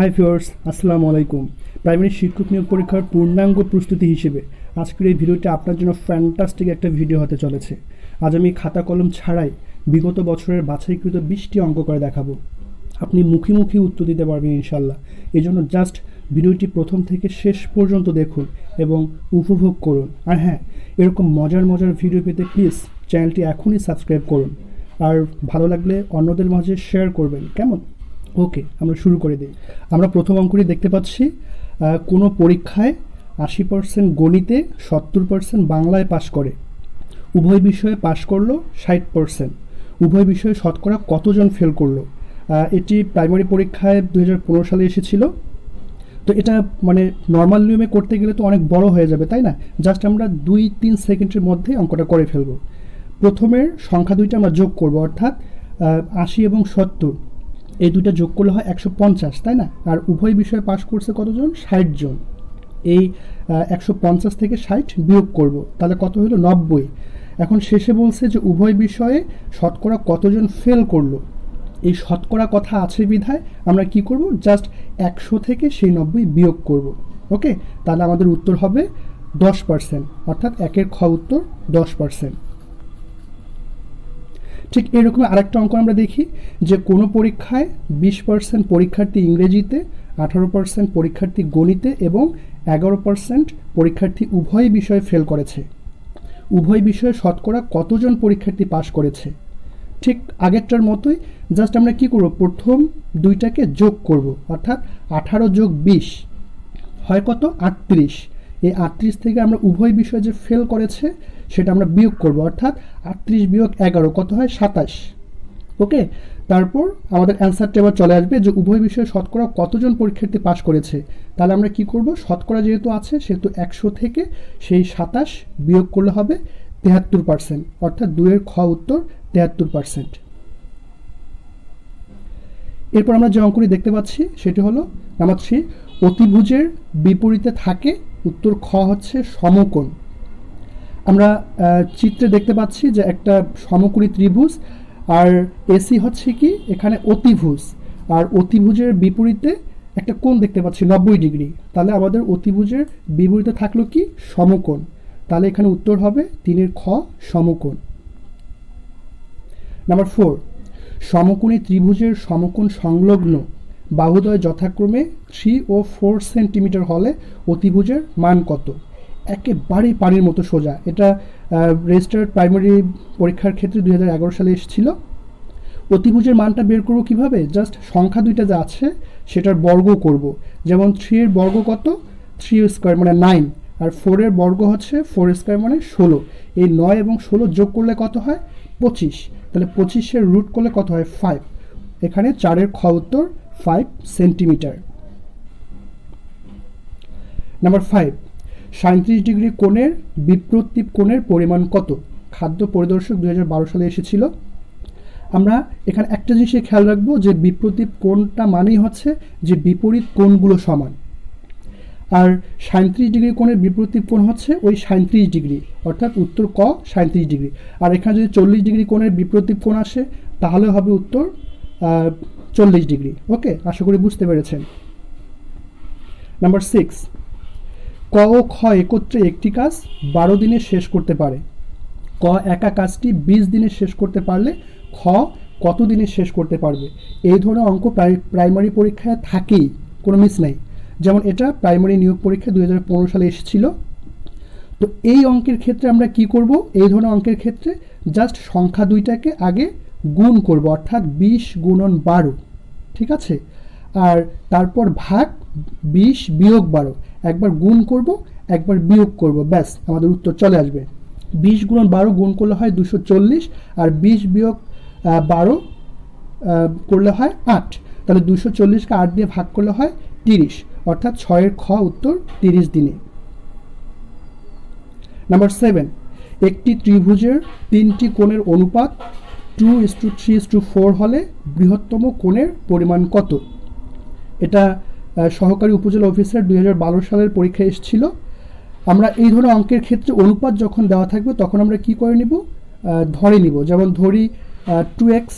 High ফিওর্স আসসালামু আলাইকুম। Primary শিক্ষক নিয়োগ পরীক্ষার পূর্ণাঙ্গ প্রস্তুতি হিসেবে আজকের এই ভিডিওটি আপনার জন্য ফ্যান্টাস্টিক একটা ভিডিও হতে চলেছে। আজ আমি খাতা কলম ছাড়াই বিগত বছরের বাছাইকৃত বিশটি অঙ্ক করে দেখাবো। আপনি মুখে উত্তর দিতে পারবেন ইনশাল্লাহ এই জন্য জাস্ট ভিডিওটি প্রথম থেকে শেষ পর্যন্ত দেখুন এবং উপভোগ করুন। আর হ্যাঁ এরকম মজার মজার ভিডিও পেতে প্লিজ চ্যানেলটি এখনই সাবস্ক্রাইব করুন। আর ভালো লাগলে অন্যদের মাঝে শেয়ার করবেন। কেমন? ওকে আমরা শুরু করে দিই। আমরা প্রথম অঙ্কটি দেখতে পাচ্ছি কোনো পরীক্ষায় আশি পার্সেন্ট গণিতে সত্তর পার্সেন্ট বাংলায় পাশ করে। উভয় বিষয়ে পাশ করল ষাট পার্সেন্ট উভয় বিষয়ে শতকরা কতজন ফেল করল? এটি প্রাইমারি পরীক্ষায় দু হাজার পনেরো সালে এসেছিল। তো এটা মানে নর্মাল নিয়মে করতে গেলে তো অনেক বড় হয়ে যাবে, তাই না? জাস্ট আমরা দুই তিন সেকেন্ডের মধ্যে অঙ্কটা করে ফেলব। প্রথমের সংখ্যা দুইটা আমরা যোগ করব, অর্থাৎ আশি এবং সত্তর। এই দুইটা যোগ করলে হয় একশো পঞ্চাশ, তাই না? আর উভয় বিষয়ে পাশ করছে কতজন? ষাট জন এই একশো পঞ্চাশ থেকে ষাট বিয়োগ করব। তাহলে কত হলো? নব্বই। এখন শেষে বলছে যে উভয় বিষয়ে শতকরা কতজন ফেল করল? এই শতকরা কথা আছে বিধায় আমরা কি করব? জাস্ট একশো থেকে সেই নব্বই বিয়োগ করব। ওকে তাহলে আমাদের উত্তর হবে দশ পার্সেন্ট অর্থাৎ একের খ উত্তর দশ পার্সেন্ট ঠিক এরকম আরেকটা অঙ্ক আমরা দেখি যে কোনো পরীক্ষায় বিশ পার্সেন্ট পরীক্ষার্থী ইংরেজিতে, আঠারো পার্সেন্ট পরীক্ষার্থী গণিতে এবং এগারো পার্সেন্ট পরীক্ষার্থী উভয় বিষয়ে ফেল করেছে। উভয় বিষয়ে শতকরা কতজন পরীক্ষার্থী পাশ করেছে? ঠিক আগেরটার মতোই জাস্ট আমরা কি করব? প্রথম দুইটাকে যোগ করব, অর্থাৎ আঠারো যোগ বিশ হয় কত? আটত্রিশ। এই আটত্রিশ থেকে আমরা উভয় বিষয় যে ফেল করেছে, সেটা আমরা বিয়োগ করব, অর্থাৎ আটত্রিশ বিয়োগ এগারো, কত হয়? সাতাশ। ওকে? তারপর আমাদের অ্যান্সারটা এবার চলে আসবে যে উভয় বিষয়ে শতকরা কতজন পরীক্ষার্থী পাশ করেছে? তাহলে আমরা কি করব? শতকরা যেহেতু আছে, সেহেতু একশো থেকে সেই সাতাশ বিয়োগ করলে হবে তেহাত্তর পার্সেন্ট অর্থাৎ দুইয়ের খ উত্তর তেহাত্তর পার্সেন্ট এরপর আমরা যে অঙ্কটি দেখতে পাচ্ছি, সেটি হলো, নাম্বার থ্রি, অতিভুজের বিপরীতে থাকে উত্তর খ হচ্ছে সমকোণ। আমরা চিত্রে দেখতে পাচ্ছি যে একটা সমকোণী ত্রিভুজ, আর এসি হচ্ছে কি? এখানে অতিভুজ। আর অতিভুজের বিপরীতে একটা কোণ দেখতে পাচ্ছি, নব্বই ডিগ্রি। তাহলে আমাদের অতিভুজের বিপরীতে থাকল কি? সমকোণ। তাহলে এখানে উত্তর হবে তিনের খ সমকোণ। নাম্বার ফোর, সমকোণী ত্রিভুজের সমকোণ সংলগ্ন। বাহুদয় যথাক্রমে থ্রি ও ফোর সেন্টিমিটার হলে অতিভুজের মান কত? একেবারেই পানির মতো সোজা। এটা রেজিস্টার্ড প্রাইমারি পরীক্ষার ক্ষেত্রে দুই হাজার এগারো সালে এসেছিল। অতিভুজের মানটা বের করব কীভাবে? জাস্ট সংখ্যা দুইটা যা আছে, সেটার বর্গ করব। যেমন থ্রি এর বর্গ কত? থ্রি স্কোয়ার মানে নাইন আর ফোরের বর্গ হচ্ছে ফোর স্কোয়ার মানে ষোলো। এই নয় এবং ষোলো যোগ করলে কত হয়? পঁচিশ। তাহলে পঁচিশের রুট করলে কত হয়? ফাইভ এখানে চারের খ উত্তর ফাইভ সেন্টিমিটার নাম্বার ফাইভ সাঁত্রিশ ডিগ্রি কোণের বিপ্রতীপ কোণের পরিমাণ কত? খাদ্য পরিদর্শক দু হাজার বারো সালে এসেছিল। আমরা এখানে একটা জিনিসে খেয়াল রাখব যে বিপ্রতীপ কোণটা মানেই হচ্ছে যে বিপরীত কোণগুলো সমান। আর সাঁত্রিশ ডিগ্রি কোণের বিপরীত কোণ হচ্ছে ওই সাঁত্রিশ ডিগ্রি, অর্থাৎ উত্তর ক সাঁত্রিশ ডিগ্রি। আর এখানে যদি চল্লিশ ডিগ্রি কোণের বিপরীত কোণ আসে, তাহলে হবে উত্তর চল্লিশ ডিগ্রি। ওকে আশা করি বুঝতে পেরেছেন। নাম্বার সিক্স ক ও খ একত্রে একটি কাজ বারো দিনে শেষ করতে পারে। ক একা কাজটি বিশ দিনে শেষ করতে পারলে খ কত দিনে শেষ করতে পারবে? এই ধরনের অঙ্ক প্রাইমারি পরীক্ষায় থাকেই, কোনো মিস নাই। যেমন এটা প্রাইমারি নিয়োগ পরীক্ষা দুই হাজার পনেরো সালে এসেছিল। তো এই অঙ্কের ক্ষেত্রে আমরা কি করব? এই ধরনের অঙ্কের ক্ষেত্রে জাস্ট সংখ্যা দুইটাকে আগে গুণ করব, অর্থাৎ বিশ গুণন বারো, ঠিক আছে? আর তারপর ভাগ বিশ বিয়োগ বারো, একবার গুণ করব, একবার বিয়োগ করব, ব্যাস, আমাদের উত্তর চলে আসবে। বিশ গুণন বারো গুণ করলে হয় দুশো চল্লিশ, আর বিশ বিয়োগ বারো করলে হয় আট, তাহলে দুশো চল্লিশকে আট দিয়ে ভাগ করলে হয় তিরিশ, অর্থাৎ ছয়ের খ উত্তর তিরিশ দিনে। নাম্বার সেভেন, একটি ত্রিভুজের তিনটি কোণের অনুপাত two is to three is to four হলে বৃহত্তম কোণের পরিমাণ কত? এটা সহকারী উপজেলা অফিসার দুই হাজার বারো সালের পরীক্ষায় এসেছিল। আমরা এই ধরনের অঙ্কের ক্ষেত্রে অনুপাত যখন দেওয়া থাকবে, তখন আমরা কি করে নিব? ধরে নিব। যেমন ধরি টু এক্স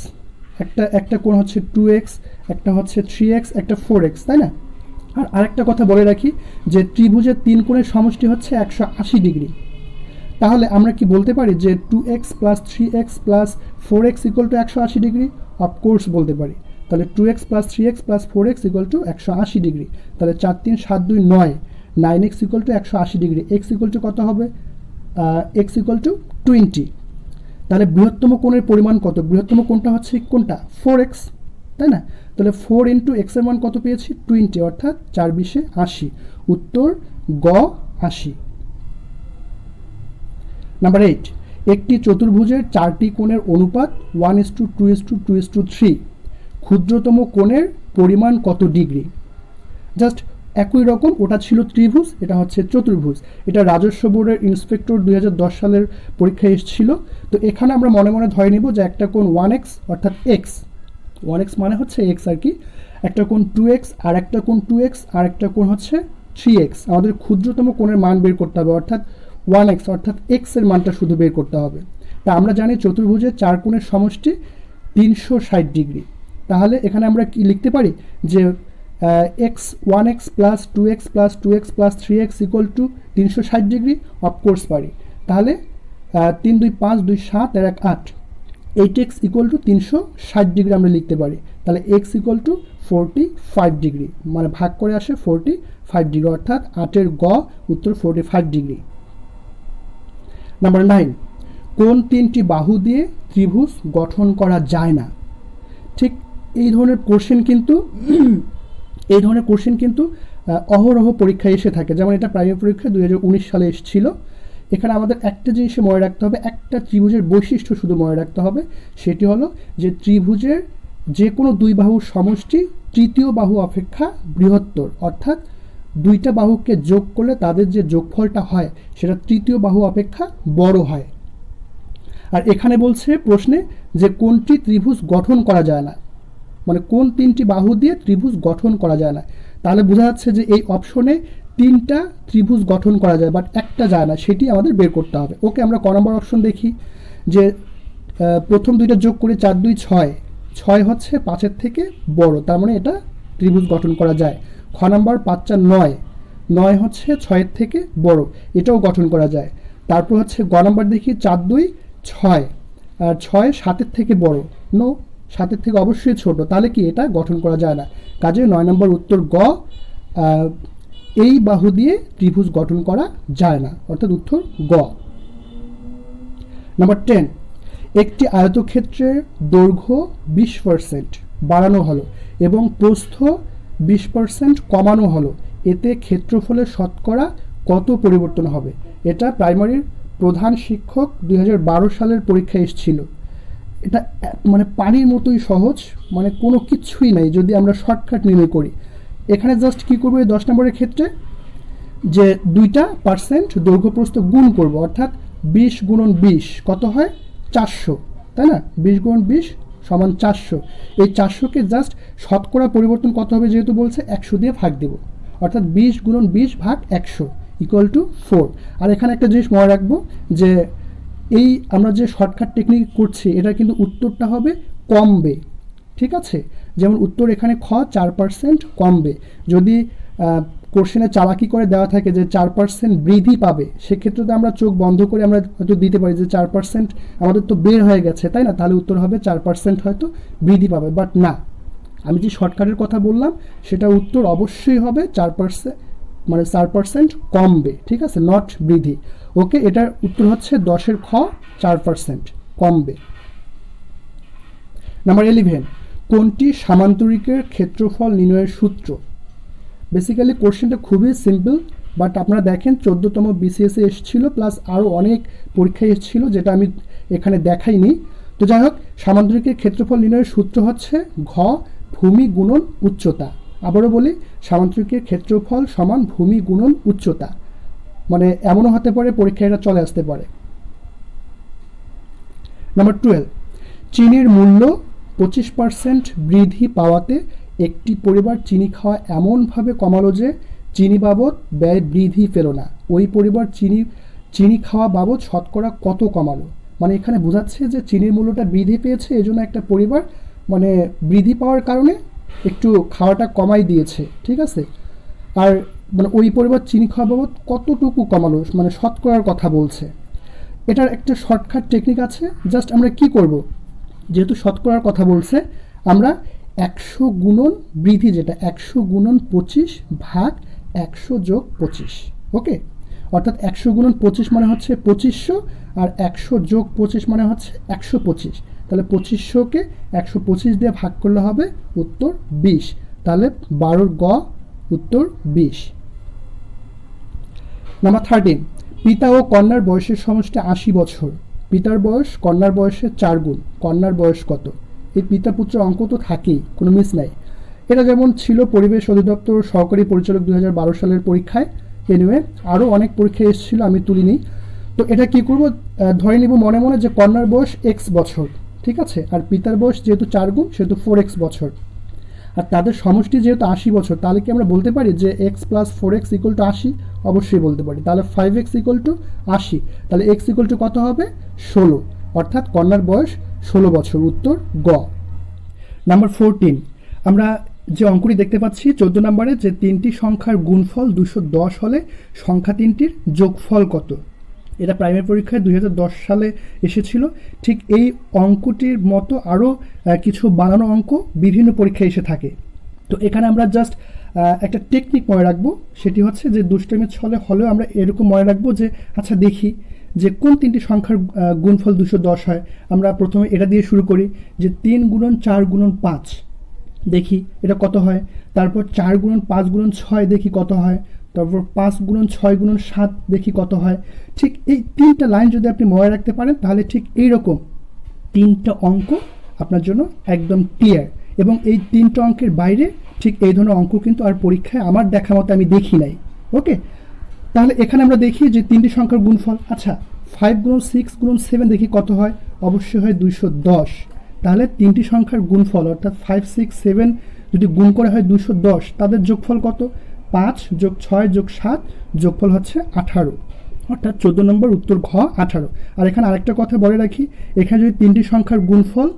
একটা একটা কোণ হচ্ছে টু এক্স একটা হচ্ছে থ্রি এক্স একটা ফোর এক্স তাই না? আর আরেকটা কথা বলে রাখি যে ত্রিভুজের তিন কোণের সমষ্টি হচ্ছে একশো আশি ডিগ্রি। তাহলে আমরা কি বলতে পারি যে two x plus three x plus four x equal to একশো আশি ডিগ্রি অফকোর্স বলতে পারি। তাহলে two x plus three x plus four x equal to একশো আশি ডিগ্রি তাহলে চার তিন সাত দুই নয় নাইন এক্স ইকুয়াল টু একশো আশি ডিগ্রি এক্স ইকুয়াল টু কত হবে? এক্স ইকুয়াল টু টোয়েন্টি তাহলে বৃহত্তম কোণের পরিমাণ কত? বৃহত্তম কোণটা হচ্ছে কোনটা ফোর এক্স তাই না? তাহলে ফোর ইন্টু এক্সের মান কত পেয়েছি? টোয়েন্টি অর্থাৎ চার বিশে আশি। উত্তর গ আশি। নাম্বার এইট একটি চতুর্ভুজের চারটি কোণের অনুপাত one is to two is to two is to three ক্ষুদ্রতম কোণের পরিমাণ কত ডিগ্রি? জাস্ট একই রকম, ওটা ছিল ত্রিভুজ, এটা হচ্ছে চতুর্ভুজ। এটা রাজস্ব বোর্ডের ইন্সপেক্টর দুই হাজার দশ সালের পরীক্ষায় এসেছিল। তো এখানে আমরা মনে মনে ধরে নিব যে একটা কোণ ওয়ান এক্স অর্থাৎ এক্স ওয়ান এক্স মানে হচ্ছে এক্স আর কি। একটা কোণ টু এক্স আর একটা কোণ টু এক্স আর একটা কোণ হচ্ছে থ্রি এক্স আমাদের ক্ষুদ্রতম কোণের মান বের করতে হবে, অর্থাৎ ওয়ান এক্স অর্থাৎ এক্সের মানটা শুধু বের করতে হবে। তা আমরা জানি চতুর্ভুজের চার কোণের সমষ্টি তিনশো ষাট ডিগ্রি। তাহলে এখানে আমরা কি লিখতে পারি? যে x one x plus two x plus two x plus three x equal to তিনশো ষাট ডিগ্রি অফকোর্স পারি। তাহলে তিন দুই পাঁচ দুই সাত এক আট। এইট এক্স ইকুয়াল টু তিনশো ষাট ডিগ্রি আমরা লিখতে পারি। তাহলে x equal to forty five degree মানে ভাগ করে আসে ফোরটি ফাইভ ডিগ্রি, অর্থাৎ আটের গ উত্তর forty five degree. Number nine কোন তিনটি বাহু দিয়ে ত্রিভুজ গঠন করা যায় না? ঠিক এই ধরনের কোশ্চেন কিন্তু, এই ধরনের কোশ্চেন কিন্তু অহরহ পরীক্ষায় এসে থাকে। যেমন এটা প্রাইমারি পরীক্ষা দুই হাজার উনিশ সালে এসেছিল। এখানে আমাদের একটা জিনিসে মনে রাখতে হবে, একটা ত্রিভুজের বৈশিষ্ট্য শুধু মনে রাখতে হবে, সেটি হলো যে ত্রিভুজের যে কোনো দুই বাহুর সমষ্টি তৃতীয় বাহু অপেক্ষা বৃহত্তর, অর্থাৎ দুইটা বাহুকে যোগ করলে তাদের যে যোগফলটা হয়, সেটা তৃতীয় বাহু অপেক্ষা বড় হয়। আর এখানে বলছে প্রশ্নে যে কোনটি ত্রিভুজ গঠন করা যায় না? মানে কোন তিনটি বাহু দিয়ে ত্রিভুজ গঠন করা যায় না? তাহলে বোঝা যাচ্ছে যে এই অপশনে তিনটা ত্রিভুজ গঠন করা যায় বাট একটা যায় না, সেটি আমাদের বের করতে হবে। ওকে, আমরা ক নম্বর অপশন দেখি, যে প্রথম দুইটা যোগ করে চার, দুই, ছয়। ছয় হচ্ছে পাঁচের থেকে বড়, তার মানে এটা ত্রিভুজ গঠন করা যায়। খ নম্বর পাঁচ চার নয়। নয় হচ্ছে ছয়ের থেকে বড়। এটাও গঠন করা যায়। তারপর হচ্ছে গ নম্বর দেখি, চার, দুই, ছয়। আর ছয় সাতের থেকে বড়। নো, সাতের থেকে অবশ্যই ছোট। তাহলে কি এটা গঠন করা যায় না? কাজে নয় নম্বর উত্তর গ এই বাহু দিয়ে ত্রিভুজ গঠন করা যায় না। অর্থাৎ উত্তর গ। নাম্বার টেন, একটি আয়তক্ষেত্রের দৈর্ঘ্য বিশ পার্সেন্ট বাড়ানো হলো এবং প্রস্থ বিশ পার্সেন্ট কমানো হলো। এতে ক্ষেত্রফলের শতকরা কত পরিবর্তন হবে? এটা প্রাইমারির প্রধান শিক্ষক দুই হাজার বারো সালের পরীক্ষায় এসেছিল। এটা মানে পানির মতোই সহজ মানে কোনো কিছুই নাই যদি আমরা শর্টকাট নির্ণয় করি। এখানে জাস্ট কী করব এই দশ নম্বরের ক্ষেত্রে? যে দুইটা পার্সেন্ট দৈর্ঘ্যপ্রস্থ গুণ করব, অর্থাৎ বিশ গুণন বিশ কত হয়? চারশো, তাই না? বিশ গুণন বিশ সমান চারশো। এই চারশোকে জাস্ট শতকরা পরিবর্তন কত হবে যেহেতু বলছে একশো দিয়ে ভাগ দেব। অর্থাৎ বিশ গুণন বিশ ভাগ একশো ইকুয়াল টু ফোর আর এখানে একটা জিনিস মনে রাখব যে এই আমরা যে শর্টকাট টেকনিক করছি এটা কিন্তু উত্তরটা হবে কমবে। ঠিক আছে? যেমন উত্তর এখানে খ, চার পার্সেন্ট কমবে। যদি কোশ্চেনে চালাকি করে দেওয়া থাকে যে চার পার্সেন্ট বৃদ্ধি পাবে, সেক্ষেত্রে তো আমরা চোখ বন্ধ করে আমরা হয়তো দিতে পারি যে চার পার্সেন্ট আমাদের তো বের হয়ে গেছে, তাই না? তাহলে উত্তর হবে চার পার্সেন্ট হয়তো বৃদ্ধি পাবে বাট না। আমি যে শর্টকাটের কথা বললাম, সেটা উত্তর অবশ্যই হবে চার পার্সেন্ট মানে চার পার্সেন্ট কমবে, ঠিক আছে? নট বৃদ্ধি। ওকে এটার উত্তর হচ্ছে দশের খ, চার পার্সেন্ট কমবে। নাম্বার ইলেভেন কোনটি সামান্তরিকের ক্ষেত্রফল নির্ণয়ের সূত্র? বেসিক্যালি কোশ্চেনটা খুবই সিম্পল বাট আপনারা দেখেন চোদ্দোতম বিসিএসে এসেছিল প্লাস আরও অনেক পরীক্ষায় এসেছিল, যেটা আমি এখানে দেখাইনি। তো যাই হোক, সামান্তরিকের ক্ষেত্রফল নির্ণয়ের সূত্র হচ্ছে ঘ, ভূমি গুণন উচ্চতা। আবারও বলি, সামান্তরিকের ক্ষেত্রফল সমান ভূমি গুণন উচ্চতা। মানে এমনও হতে পারে পরীক্ষায় এটা চলে আসতে পারে। নাম্বার টুয়েলভ চিনির মূল্য পঁচিশ পার্সেন্ট বৃদ্ধি পাওয়াতে একটি পরিবার চিনি খাওয়া এমনভাবে কমালো যে চিনি বাবদ ব্যয় বৃদ্ধি পেল না। ওই পরিবার চিনি চিনি খাওয়া বাবদ শতকরা কত কমালো? মানে এখানে বোঝাচ্ছে যে চিনির মূল্যটা বৃদ্ধি পেয়েছে, এজন্য একটা পরিবার মানে বৃদ্ধি পাওয়ার কারণে একটু খাওয়াটা কমাই দিয়েছে, ঠিক আছে? আর মানে ওই পরিবার চিনি খাওয়া বাবদ কতটুকু কমালো মানে শতকরার কথা বলছে। এটার একটা শর্টকাট টেকনিক আছে জাস্ট আমরা কি করব? যেহেতু শতকরার কথা বলছে, আমরা একশো গুণন বৃদ্ধি যেটা, একশো গুণন পঁচিশ ভাগ একশো যোগ পঁচিশ ওকে অর্থাৎ একশো গুণন পঁচিশ মানে হচ্ছে পঁচিশশো আর একশো যোগ পঁচিশ মানে হচ্ছে একশো পঁচিশ। তাহলে পঁচিশশোকে একশো পঁচিশ দিয়ে ভাগ করলে হবে উত্তর বিশ। তাহলে বারোর গ, উত্তর বিশ। নাম্বার থার্টিন পিতা ও কন্যার বয়সের সমষ্টি আশি বছর। পিতার বয়স, কন্যার বয়সের চার গুণ, কন্যার বয়স কত? এই পিতা পুত্র অঙ্ক তো থাকেই, কোনো মিস নাই। এটা যেমন ছিল পরিবেশ অধিদপ্তর সহকারী পরিচালক দু হাজার বারো সালের পরীক্ষায় এনিওয়ে আরও অনেক পরীক্ষায় এসেছিল, আমি তুলিনি। তো এটা কি করব? ধরে নিব মনে মনে যে কন্যার বয়স এক্স বছর, ঠিক আছে? আর পিতার বয়স যেহেতু চার গুণ, সেহেতু ফোর এক্স বছর। আর তাদের সমষ্টি যেহেতু আশি বছর, তাহলে কি আমরা বলতে পারি যে x plus four x equal to আশি? অবশ্যই বলতে পারি। তাহলে ফাইভ এক্স ইকুয়াল টু আশি। তাহলে এক্স ইকুয়াল টু কত হবে? ষোলো। অর্থাৎ কন্যার বয়স ষোলো বছর উত্তর গ। নাম্বার ফোরটিন আমরা যে অঙ্কটি দেখতে পাচ্ছি, চোদ্দ নম্বরে যে তিনটি সংখ্যার গুণফল দুশো দশ হলে সংখ্যা তিনটির যোগফল কত? এটা প্রাইমারি পরীক্ষায় দুই হাজার দশ সালে এসেছিল। ঠিক এই অঙ্কটির মতো আরও কিছু বানানো অঙ্ক বিভিন্ন পরীক্ষায় এসে থাকে। তো এখানে আমরা জাস্ট একটা টেকনিক মনে রাখব। সেটি হচ্ছে যে দুষ্টাইমের ছলে হলেও আমরা এরকম মনে রাখব যে আচ্ছা দেখি যে কোন তিনটি সংখ্যার গুণফল দুশো দশ হয়, আমরা প্রথমে এটা দিয়ে শুরু করি যে তিন গুণন চার গুণন পাঁচ, দেখি এটা কত হয়। তারপর চার গুণন পাঁচ গুণন ছয় দেখি কত হয়। তারপর পাঁচ গুণন ছয় গুণন সাত দেখি কত হয়। ঠিক এই তিনটা লাইন যদি আপনি মনে রাখতে পারেন, তাহলে ঠিক এই রকম তিনটা অঙ্ক আপনার জন্য একদম ক্লিয়ার এবং এই তিনটা অঙ্কের বাইরে ঠিক এই ধরনের অঙ্ক কিন্তু আর পরীক্ষায় আমার দেখা মতো আমি দেখি নাই। ওকে তাহলে এখানে আমরা দেখি যে তিনটি সংখ্যার গুণফল আচ্ছা ফাইভ গুণন সিক্স গুণন সেভেন দেখি কত হয়? অবশ্যই হয় দুইশো দশ। তাহলে তিনটি সংখ্যার গুণফল, অর্থাৎ ফাইভ সিক্স সেভেন যদি গুণ করে হয় দুশো দশ, তাদের যোগফল কত? পাঁচ যোগ ছয় যোগ সাত যোগফল হচ্ছে আঠারো। অর্থাৎ চোদ্দ নম্বর উত্তর ঘ, আঠারো। আর এখানে আরেকটা কথা বলে রাখি, এখানে যদি তিনটি সংখ্যার গুণফল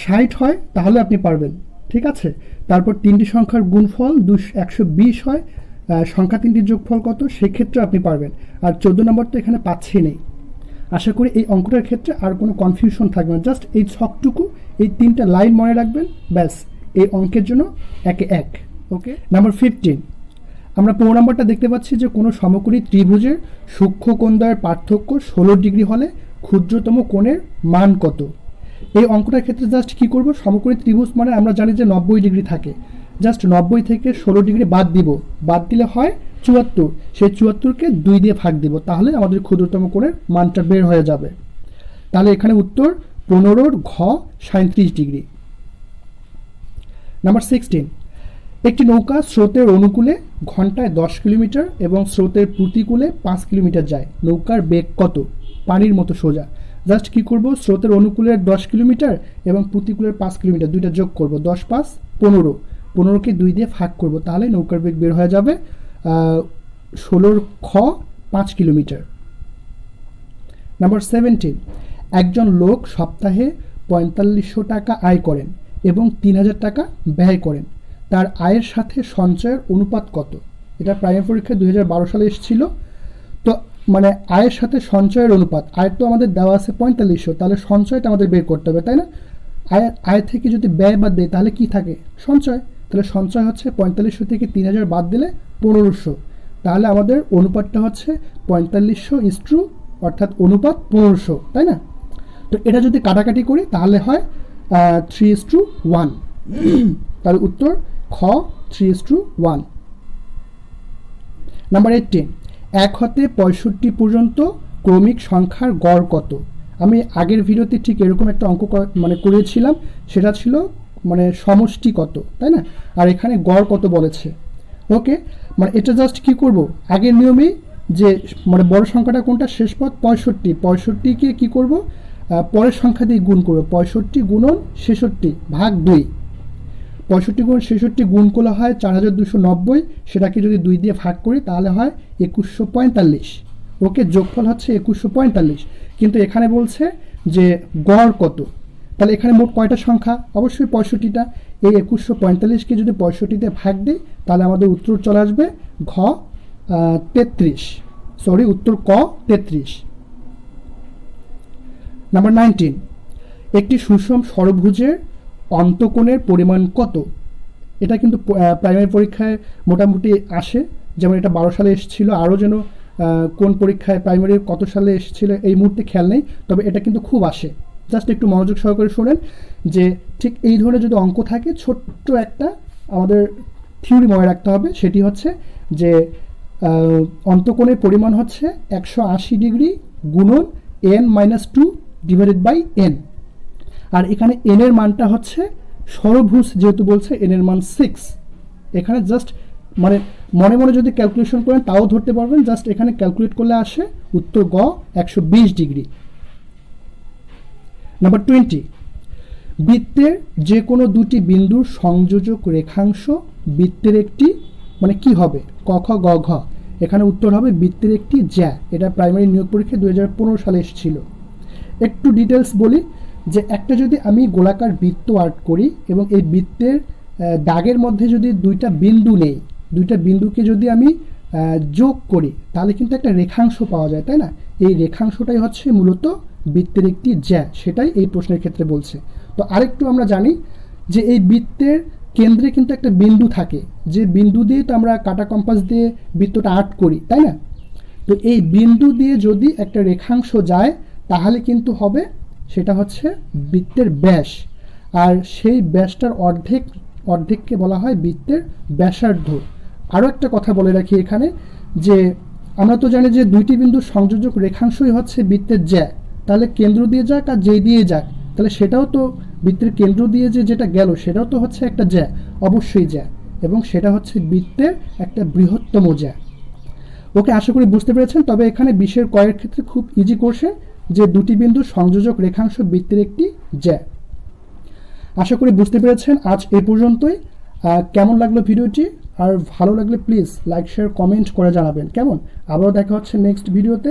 ষাট হয়, তাহলে আপনি পারবেন, ঠিক আছে? তারপর তিনটি সংখ্যার গুণফল দুশো একশো বিশ হয় সংখ্যা তিনটির যোগফল কত? সেক্ষেত্রে আপনি পারবেন। আর চোদ্দ নম্বর তো এখানে পাচ্ছি নেই। আশা করি এই অঙ্কটার ক্ষেত্রে আর কোনো কনফিউশন থাকবে না। জাস্ট এই ছকটুকু, এই তিনটা লাইন মনে রাখবেন। ব্যাস, এই অঙ্কের জন্য একে এক। ওকে নাম্বার ফিফটিন আমরা পনেরো নম্বরটা দেখতে পাচ্ছি যে কোনো সমকোণী ত্রিভুজের সূক্ষ্ম কোণদ্বয়ের পার্থক্য ষোলো ডিগ্রি হলে ক্ষুদ্রতম কোণের মান কত? এই অঙ্কটার ক্ষেত্রে জাস্ট কী করব? সমকোণী ত্রিভুজ মানে আমরা জানি যে নব্বই ডিগ্রি থাকে। জাস্ট নব্বই থেকে ষোলো ডিগ্রি বাদ দিব। বাদ দিলে হয় চুয়াত্তর। সেই চুয়াত্তরকে দুই দিয়ে ভাগ দিব। তাহলে আমাদের ক্ষুদ্রতম কোণের মানটা বের হয়ে যাবে। তাহলে এখানে উত্তর পনেরোর ঘ সাঁত্রিশ ডিগ্রি। Number sixteen. একটি নৌকা স্রোতের অনুকূলে ঘন্টায় দশ কিলোমিটার এবং স্রোতের প্রতিকূলে পাঁচ কিলোমিটার যায়। নৌকার বেগ কত? পানির মতো সোজা। জাস্ট কি করব? স্রোতের অনুকূলের দশ কিলোমিটার এবং প্রতিকূলের পাঁচ কিলোমিটার। দুইটা যোগ করব। দশ পাঁচ পনেরো। পনেরোকে দুই দিয়ে ভাগ করব, তাহলে নৌকার বেগ বের হয়ে যাবে ষোলোর খ পাঁচ কিলোমিটার। নাম্বার সেভেন্টিন একজন লোক সপ্তাহে পঁয়তাল্লিশশো টাকা আয় করেন এবং তিন হাজার টাকা ব্যয় করেন। তার আয়ের সাথে সঞ্চয়ের অনুপাত কত? এটা প্রাইমারি পরীক্ষায় দুই হাজার বারো সালে এসেছিল। তো মানে আয়ের সাথে সঞ্চয়ের অনুপাত, আয় তো আমাদের দেওয়া আছে পঁয়তাল্লিশশো, তাহলে সঞ্চয়টা আমাদের বের করতে হবে, তাই না? আয় আয় থেকে যদি ব্যয় বাদ দেয়, তাহলে কি থাকে? সঞ্চয়। তাহলে সঞ্চয় হচ্ছে পঁয়তাল্লিশশো থেকে তিন হাজার বাদ দিলে পনেরোশো। তাহলে আমাদের অনুপাতটা হচ্ছে পঁয়তাল্লিশশো ইস্ট্রু অর্থাৎ অনুপাত পনেরোশো, তাই না? তো এটা যদি কাটাকাটি করি, তাহলে হয় থ্রি ইস টু ওয়ান তাহলে উত্তর, খ three is to one number eighteen এক হতে পঁয়ষট্টি পর্যন্ত ক্রমিক সংখ্যার গড় কত? আমি আগের ভিডিওতে ঠিক এরকম একটা অঙ্ক মানে করেছিলাম, সেটা ছিল মানে সমষ্টি কত, তাই না? আর এখানে গড় কত বলেছে। ওকে মানে এটা জাস্ট কি করব? আগের নিয়মেই যে মানে বড় সংখ্যাটা কোনটা? শেষ পথ পঁয়ষট্টি। পঁয়ষট্টিকে কি করব? পরের সংখ্যা দিয়ে গুণ করব। পঁয়ষট্টি গুণন ছেষট্টি ভাগ দুই। পঁয়ষট্টি গুণ ছেষট্টি গুণ করলে হয় চার হাজার দুশো নব্বই। সেটাকে যদি দুই দিয়ে ভাগ করি তাহলে হয় একুশশো পঁয়তাল্লিশ। ওকে যোগফল হচ্ছে একুশশো পঁয়তাল্লিশ। কিন্তু এখানে বলছে যে গড় কত? তাহলে এখানে মোট কয়টা সংখ্যা? অবশ্যই পঁয়ষট্টিটা। এই একুশশো পঁয়তাল্লিশকে যদি পঁয়ষট্টিতে ভাগ দিই, তাহলে আমাদের উত্তর চলে আসবে ঘ তেত্রিশ। সরি উত্তর ক, তেত্রিশ। নাম্বার নাইনটিন একটি সুষম ষড়ভুজের অন্তকোণের পরিমাণ কত? এটা কিন্তু প্রাইমারি পরীক্ষায় মোটামুটি আসে। যেমন এটা বারো সালে এসেছিল, আরও যেন কোন পরীক্ষায় প্রাইমারি কত সালে এসেছিল, এই মুহূর্তে খেয়াল নেই। তবে এটা কিন্তু খুব আসে। জাস্ট একটু মনোযোগ সহকারে শোনেন যে ঠিক এই ধরনের যদি অঙ্ক থাকে, ছোট্ট একটা আমাদের থিওরি মনে রাখতে হবে। সেটি হচ্ছে যে অন্তকোণের পরিমাণ হচ্ছে একশো আশি ডিগ্রি গুণন n minus two divided by n আর এখানে এন এর মানটা হচ্ছে ষড়ভুজ যেহেতু বলছে এন এর মান সিক্স এখানে জাস্ট মানে মনে মনে যদি ক্যালকুলেশন করেন, তাও ধরতে পারবেন। জাস্ট এখানে ক্যালকুলেট করলে আসে উত্তর গ একশো বিশ ডিগ্রি। নাম্বার টোয়েন্টি বৃত্তের যে কোনো দুটি বিন্দুর সংযোজক রেখাংশ বৃত্তের একটি মানে কি হবে? ক, খ, গ, ঘ। এখানে উত্তর হবে বৃত্তের একটি জ্যা। এটা প্রাইমারি নিয়োগ পরীক্ষা দুই হাজার পনেরো সালে এসেছিল। একটু ডিটেলস বলি যে একটা যদি আমি গোলাকার বৃত্ত আর্ট করি এবং এই বৃত্তের দাগের মধ্যে যদি দুইটা বিন্দু নেই, দুইটা বিন্দুকে যদি আমি যোগ করি, তাহলে কিন্তু একটা রেখাংশ পাওয়া যায়, তাই না? এই রেখাংশটাই হচ্ছে মূলত বৃত্তের একটি জ্যা, সেটাই এই প্রশ্নের ক্ষেত্রে বলছে। তো আরেকটু আমরা জানি যে এই বৃত্তের কেন্দ্রে কিন্তু একটা বিন্দু থাকে। যে বিন্দু দিয়ে তো আমরা কাটা কম্পাস দিয়ে বৃত্তটা আর্ট করি, তাই না? তো এই বিন্দু দিয়ে যদি একটা রেখাংশ যায়, তাহলে কিন্তু হবে সেটা হচ্ছে বৃত্তের ব্যাস। আর সেই ব্যাসটার অর্ধেক, অর্ধেককে বলা হয় বৃত্তের ব্যাসার্ধ। আরও একটা কথা বলে রাখি এখানে যে আমরা তো জানি যে দুইটি বিন্দুর সংযোজক রেখাংশই হচ্ছে বৃত্তের জ্যা। তাহলে কেন্দ্র দিয়ে যাক আর যেই দিয়ে যাক। তাহলে সেটাও তো বৃত্তের কেন্দ্র দিয়ে যে যেটা গেল, সেটাও তো হচ্ছে একটা জ্যা, অবশ্যই জ্যা। এবং সেটা হচ্ছে বৃত্তের একটা বৃহত্তম জ্যা। ওকে, আশা করি বুঝতে পেরেছেন, তবে এখানে বিশ্বের কয়ের ক্ষেত্রে খুব ইজি করছে যে দুটি বিন্দুর সংযোজক রেখাংশ বৃত্তের একটি জ্যা। আশা করি বুঝতে পেরেছেন, আজ এ পর্যন্তই। কেমন লাগল ভিডিওটি? আর ভালো লাগলে প্লিজ লাইক শেয়ার কমেন্ট করে জানাবেন। কেমন? আবারও দেখা হচ্ছে নেক্সট ভিডিওতে